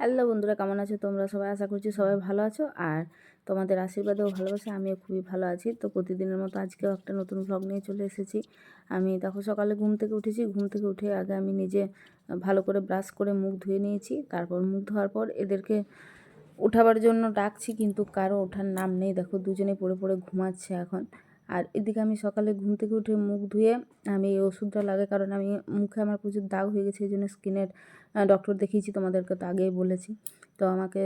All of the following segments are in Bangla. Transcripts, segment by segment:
হ্যালো বন্ধুরা, কেমন আছো তোমরা? সবাই আশা করছি সবাই ভালো আছো। আর তোমাদের আশীর্বাদেও ভালোবাসে, আমিও খুবই ভালো আছি। তো প্রতিদিনের মতো আজকেও একটা নতুন ভ্লগ নিয়ে চলে এসেছি। আমি দেখো সকালে ঘুম থেকে উঠেছি। ঘুম থেকে উঠে আগে আমি নিজে ভালো করে ব্রাশ করে মুখ ধুয়ে নিয়েছি। তারপর মুখ ধোয়ার পর এদেরকে উঠাবার জন্য ডাকছি, কিন্তু কারও ওঠার নাম নেই। দেখো দুজনে পড়ে পড়ে ঘুমাচ্ছে এখন। আর এদিকে আমি সকালে ঘুম থেকে উঠে মুখ ধুয়ে আমি এই ওষুধটা লাগে কারণ আমি মুখে আমার প্রচুর দাগ হয়ে গেছে, এই জন্য স্কিনের ডক্টর দেখিয়েছি, তোমাদেরকে তো আগেই বলেছি। তো আমাকে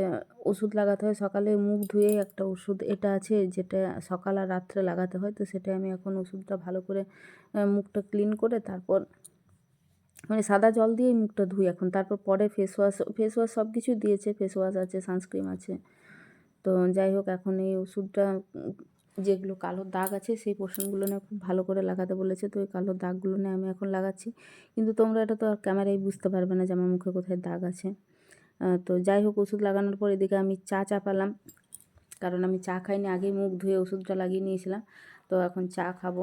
ওষুধ লাগাতে হয়, সকালে মুখ ধুয়ে একটা ওষুধ এটা আছে যেটা সকাল আর রাত্রে লাগাতে হয়, তো সেটা আমি এখন ওষুধটা ভালো করে মুখটা ক্লিন করে তারপর মানে সাদা জল দিয়েই মুখটা ধুই এখন। তারপর পরে ফেস ওয়াশ ফেস ওয়াশ সব কিছু দিয়েছে ফেস ওয়াশ আছে সানস্ক্রিম আছে। তো যাই হোক, এখন এই ওষুধটা যেগুলো কালো দাগ আছে সেই পোর্শনগুলো নিয়ে খুব ভালো করে লাগাতে বলেছে। তো ওই কালো দাগগুলো নিয়ে আমি এখন লাগাচ্ছি। কিন্তু তোমরা এটা তো আর ক্যামেরায় বুঝতে পারবে না যে আমার মুখে কোথায় দাগ আছে। তো যাই হোক ওষুধ লাগানোর পর এদিকে আমি চা চাপালাম। কারণ আমি চা খাইনি আগেই মুখ ধুয়ে ওষুধটা লাগিয়ে নিয়েছিলাম। তো এখন চা খাব।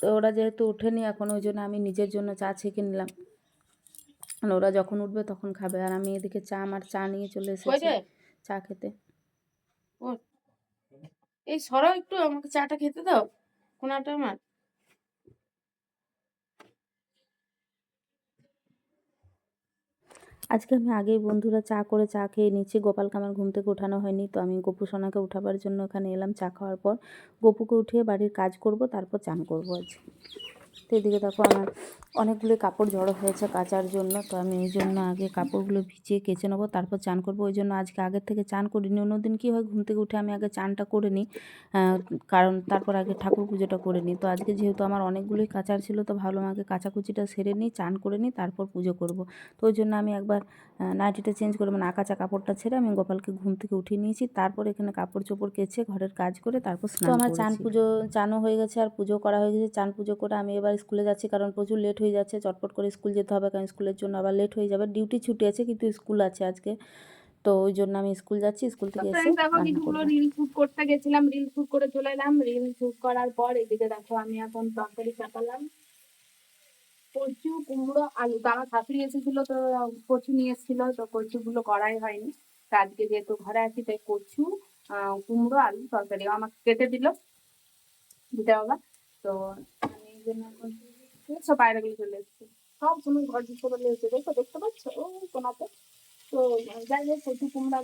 তো ওরা যেহেতু ওঠেনি এখন ওই জন্য আমি নিজের জন্য চা ছেঁকে নিলাম। ওরা যখন উঠবে তখন খাবে। আর আমি এদিকে চা আমার চা নিয়ে চলে এসেছি চা খেতে। এই সরাও একটু, আমাকে চাটা খেতে দাও, কোনাটা আমার। আজকে আমি আগেই বন্ধুরা চা করে চা খেয়ে নিচ্ছি গোপালকে আমার ঘুম থেকে উঠানো হয়নি, তো আমি গোপু সোনাকে উঠাবার জন্য এখানে এলাম, চা খাওয়ার পর গোপুকে উঠিয়ে বাড়ির কাজ করব, তারপর চান করব আজ তো এদিকে দেখো আমার অনেকগুলো কাপড় জড়ো হয়েছে কাচার জন্য তো আমি এই জন্য আগে কাপড়গুলো ভিজিয়ে কেচে নেব তারপর চান করব। ওই জন্য আজকে আগের থেকে চান করিনি অন্যদিন কী হয় ঘুম থেকে উঠে আমি আগে চানটা করে নিই কারণ তারপর আগে ঠাকুর পুজোটা করে নিই। তো আজকে যেহেতু আমার অনেকগুলোই কাচার ছিল তো ভাবলাম আগে কাচাকুচিটা সেরে নিই চান করে নিই তারপর পুজো করব। তো ওই জন্য আমি একবার নাইটিটা চেঞ্জ করে মানে আকাচা কাপড়টা ছেড়ে আমি গোপালকে ঘুম থেকে উঠিয়ে নিয়েছি তারপর এখানে কাপড় চোপড় কেচে ঘরের কাজ করে তারপর স্নান আমার চান পুজো চানও হয়ে গেছে আর পুজো করা হয়ে গেছে। চান পুজো করে আমি এবার স্কুলে যাচ্ছি কারণ প্রচুর লেট হয়ে যাচ্ছে চটপট করে স্কুল যেতে হবে কারণ স্কুলের জন্য আবার লেট হয়ে যাবে। ডিউটি ছুটি আছে কিন্তু স্কুল আছে আজকে। তো ওই জন্য আমি স্কুল যাচ্ছি স্কুল থেকে এসে রিল শুট করতে গেছিলাম রিল শুট করে চলে এলাম। রিল শুট করার পর এদিকে দেখো আমি এখন তরকারি চাপালাম। কচু কুমড়ো আলু। তো আমার শাশুড়ি এসেছিল তো কচু নিয়ে এসেছিল তো কচুগুলো করাই হয়নি। তো আজকে যেহেতু ঘরে আছি তাই কচু কুমড়ো আলু তরকারি। আমাকে কেটে দিল। দিতে বাবা। তো আমি এই জন্য সব গিয়ে চলে এসেছি। সব সময় ঘর ঢুকতে পারলে এসে দেখো, দেখতে পাচ্ছ? ও, কোনাতে। তো, যাই হোক, কচু কুমড়ো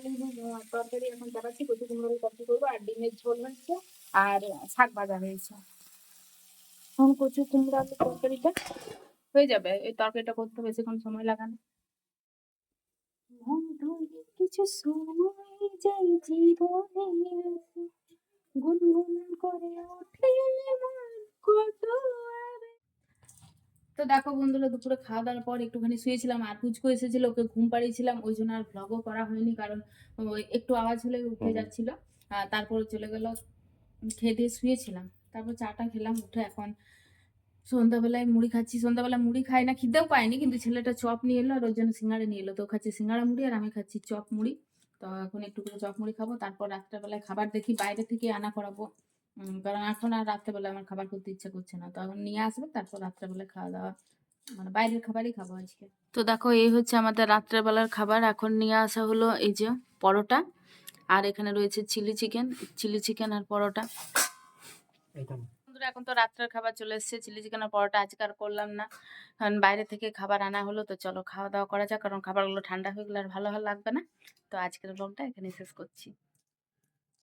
তরকারি এখন চাপাচ্ছি কচু কুমড়ো তরকারি করব, আর ডিমের ঝোল হয়েছে আর শাক ভাজা হয়েছে এখন কচু কুমড়ো তরকারিটা হয়ে যাবে। এই তরকারিটা করতে বেশিক্ষণ সময় লাগানো কিছু সময় যে জীবনে গুনগুন করে ওঠে কত তো দেখো বন্ধুরা দুপুরে খাওয়া দাওয়ার পর একটুখানি শুয়েছিলাম আর পুচকু এসেছিল ওকে ঘুম পাড়িয়েছিলাম ওই জন্য আর ভ্লগও করা হয়নি কারণ একটু আওয়াজ হলে উঠে যাচ্ছিল। তারপরে চলে গেল খেয়ে দিয়ে শুয়েছিলাম। তারপর চাটা খেলাম উঠে এখন সন্ধ্যাবেলায় মুড়ি খাচ্ছি। সন্ধ্যাবেলায় মুড়ি খাই না খিদেও পাইনি কিন্তু ছেলেটা চপ নিয়ে এলো আর ওর জন্য সিঙ্গাড়া নিয়ে এলো। তো খাচ্ছি সিঙ্গাড়া মুড়ি আর আমি খাচ্ছি চপ মুড়ি। তো এখন একটু করে চপ মুড়ি খাব তারপর রাত্রেবেলায় খাবার দেখি বাইরে থেকে আনা করাবো। কারণ এখন আর রাত্রেবেলায় আমার খাবার করতে ইচ্ছা করছে না। তো এখন নিয়ে আসবে তারপর রাত্রেবেলায় খাওয়া দাওয়া মানে বাইরের খাবারই খাব আজকে। তো দেখো এই হচ্ছে আমাদের রাত্রেবেলার খাবার। এখন নিয়ে আসা হলো এই যে পরোটা আর এখানে রয়েছে চিলি চিকেন চিলি চিকেন আর পরোটা। বন্ধুরা এখন তো রাত্রের খাবার চলে এসেছে চিলি চিকেন আর পরোটা আজকে আর করলাম না। কারণ বাইরে থেকে খাবার আনা হলো তো চলো খাওয়া দাওয়া করা যাক কারণ খাবারগুলো ঠান্ডা হয়ে গেলে আর ভালো ভালো লাগবে না। তো আজকের ব্লগটা এখানে শেষ করছি।